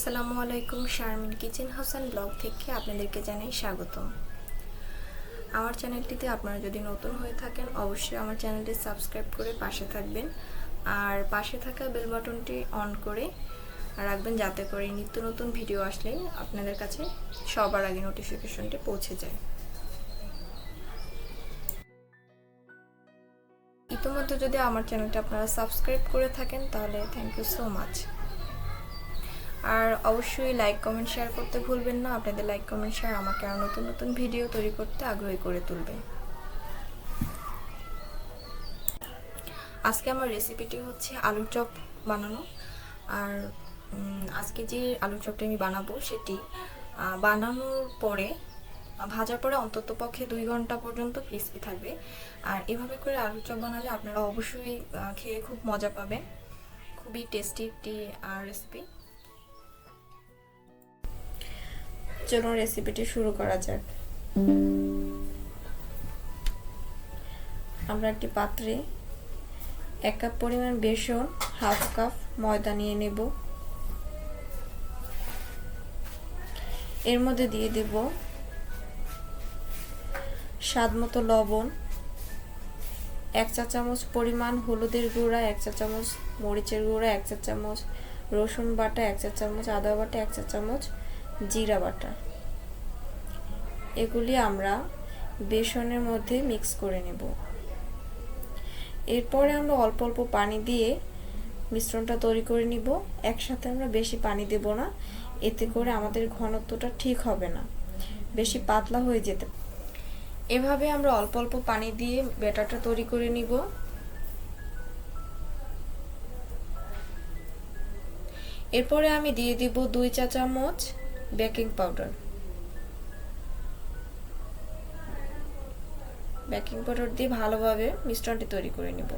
আসসালামু আলাইকুম, Sharmin kitchen Hasan blog থেকে আপনাদেরকে জানাই স্বাগতম। আমার চ্যানেলটিতে আপনারা যদি নতুন হয়ে থাকেন, অবশ্যই আমার চ্যানেলটি সাবস্ক্রাইব করে পাশে থাকবেন আর পাশে থাকা বেল বাটনটি অন করে রাখবেন যাতে করে নিত্য নতুন ভিডিও আসলেই আপনাদের কাছে সবার আগে নোটিফিকেশনটি পৌঁছে যায়। ইতিমধ্যে যদি আমার চ্যানেলটা আপনারা সাবস্ক্রাইব করে থাকেন, তাহলে থ্যাংক ইউ সো মাচ আর অবশ্যই লাইক কমেন্ট শেয়ার করতে ভুলবেন না। আপনাদের লাইক কমেন্ট শেয়ার আমাকে আরও নতুন নতুন ভিডিও তৈরি করতে আগ্রহী করে তুলবে। আজকে আমার রেসিপিটি হচ্ছে আলুর চপ বানানো। আর আজকে যে আলুর চপটা আমি বানাবো সেটি বানানোর পরে, ভাজার পরে অন্তত পক্ষে দুই ঘণ্টা পর্যন্ত ক্রিস্পি থাকবে। আর এভাবে করে আলুর চপ বানালে আপনারা অবশ্যই খেয়ে খুব মজা পাবেন। খুবই টেস্টি একটি রেসিপি চলুন রেসিপিটি শুরু করা যাক। আমরা একটি পাত্রে এক কাপ পরিমাণ বেসন, হাফ কাপ ময়দা নিয়ে নেব। এর মধ্যে দিয়ে দেব স্বাদ মতো লবণ, এক চা চামচ পরিমাণ হলুদের গুঁড়া, এক চা চামচ মরিচের গুঁড়া, এক চা চামচ রসুন বাটা, এক চা চামচ আদা বাটা, এক চা চামচ জিরা বাটা। এগুলি আমরা বেসনের মধ্যে মিক্স করে নেব। এরপরে আমরা অল্প অল্প পানি দিয়ে মিশ্রণটা তৈরি করে নিব। একসাথে আমরা বেশি পানি দেব না। এতে করে আমাদের ঘনত্বটা ঠিক হবে না। বেশি পাতলা হয়ে যেতে এভাবে আমরা অল্প অল্প পানি দিয়ে ব্যাটারটা তৈরি করে নিব। এরপরে আমি দিয়ে দিব দুই চা চামচ বেকিং পাউডার। বেকিং পাউডার দিয়ে ভালোভাবে মিশ্রণটি তৈরি করে নিব।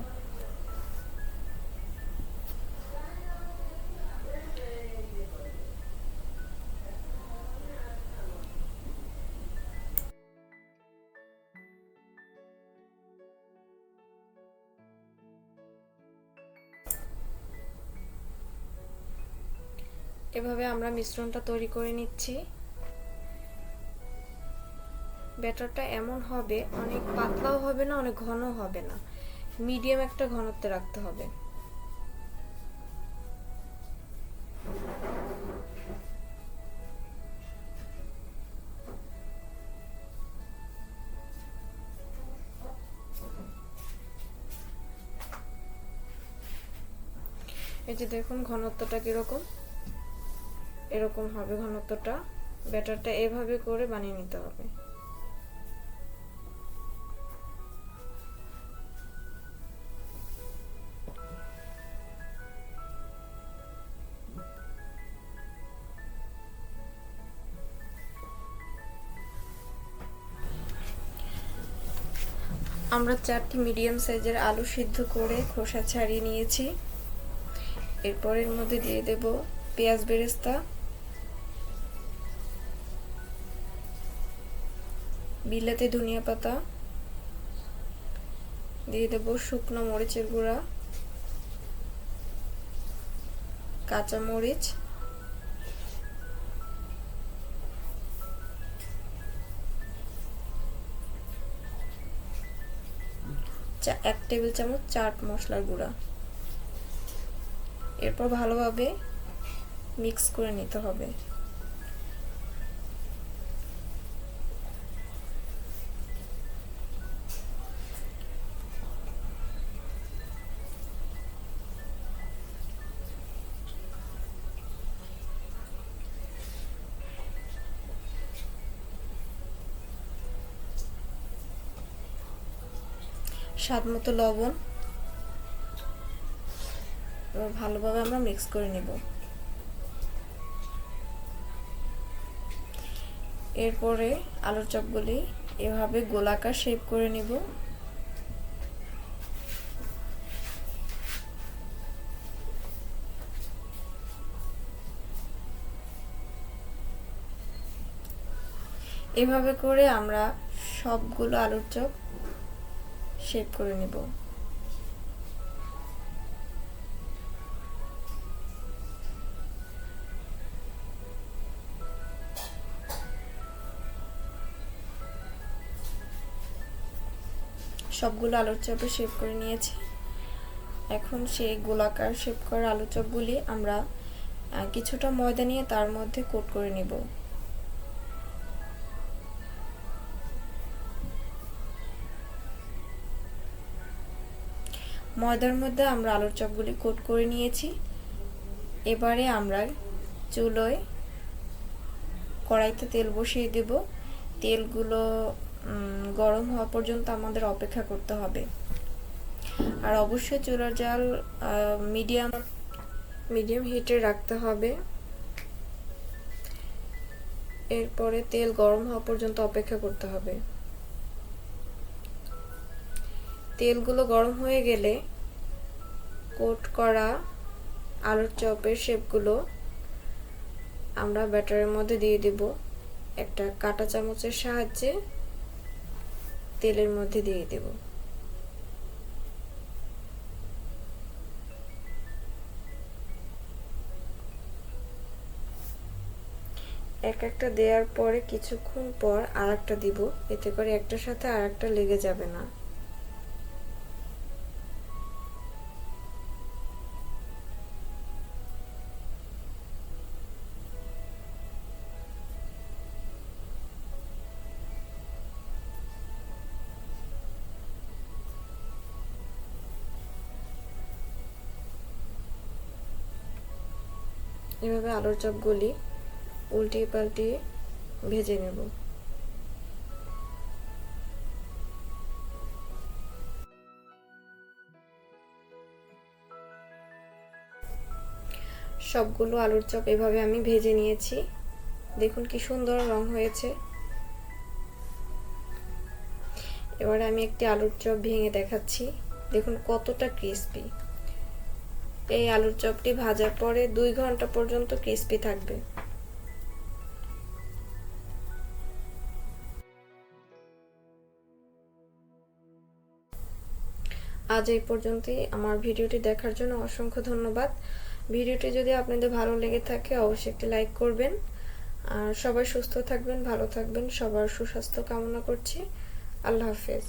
এভাবে আমরা মিশ্রণটা তৈরি করে নিচ্ছি। ব্যাটারটা এমন হবে, অনেক পাতলাও হবে না, অনেক ঘন হবে না। মিডিয়াম একটা ঘনত্বে রাখতে হবে। এই যে দেখুন ঘনত্বটা কীরকম। এরকম হবে ঘনত্বটা। ব্যাটারটা এভাবে করে বানিয়ে নিতে হবে। আমরা চারটি মিডিয়াম সাইজের আলু সিদ্ধ করে খোসা ছাড়িয়ে নিয়েছি। এরপরের মধ্যে দিয়ে দেব পেঁয়াজ বেরেস্তা। বিলাতে ধনিয়া পাতা দিয়ে দেব শুকনো মরিচের গুঁড়া, কাঁচা মরিচ এক টেবিল চামচ চাট মশলার গুঁড়া। এরপর ভালোভাবে মিক্স করে নিতে হবে। স্বাদ মতো লবণ। এবার ভালোভাবে আমরা মিক্স করে নেব। এরপরে আলুর চপগুলি এভাবে গোলাকার শেপ করে নেব। এভাবে করে আমরা সবগুলো আলুর চপ শেপ করে নেব। সবগুলো আলুর চপে শেপ করে নিয়েছি। এখন সেই গোলাকার শেপ করা আলু চপগুলি আমরা কিছুটা ময়দা নিয়ে তার মধ্যে কোট করে নেব। ময়দার মধ্যে আমরা আলুর চপগুলি কোট করে নিয়েছি। এবারে আমরা চুলোয় কড়াইতে তেল বসিয়ে দেব। তেলগুলো গরম হওয়া পর্যন্ত আমাদের অপেক্ষা করতে হবে। আর অবশ্যই চুলার জাল মিডিয়াম মিডিয়াম হিটে রাখতে হবে। এরপরে তেল গরম হওয়া পর্যন্ত অপেক্ষা করতে হবে। তেলগুলো গরম হয়ে গেলে কোট করা আলুর চপের শেপগুলো আমরা ব্যাটারের মধ্যে দিয়ে দেব। একটা কাটা চামচের সাহায্যে তেলের মধ্যে দিয়ে দেব। এক একটা দেওয়ার পরে কিছুক্ষণ পর আর একটা দিব। এতে করে একটার সাথে আর একটা লেগে যাবে না। এভাবে আলুর চপগুলি উল্টিয়ে পাল্টিয়ে ভেজে নেব। সবগুলো আলুর চপ এভাবে আমি ভেজে নিয়েছি। দেখুন কি সুন্দর রং হয়েছে। এবারে আমি একটি আলুর চপ ভেঙে দেখাচ্ছি। দেখুন কতটা ক্রিস্পি এই আলুর চপটি ভাজার পরে দুই ঘণ্টা পর্যন্ত ক্রিস্পি থাকবে। আজ এই পর্যন্তই। আমার ভিডিওটি দেখার জন্য অসংখ্য ধন্যবাদ। ভিডিওটি যদি আপনাদের ভালো লেগে থাকে, অবশ্যই একটি লাইক করবেন। আর সবাই সুস্থ থাকবেন, ভালো থাকবেন, সবার সুস্বাস্থ্য কামনা করছি। আল্লাহ হাফেজ।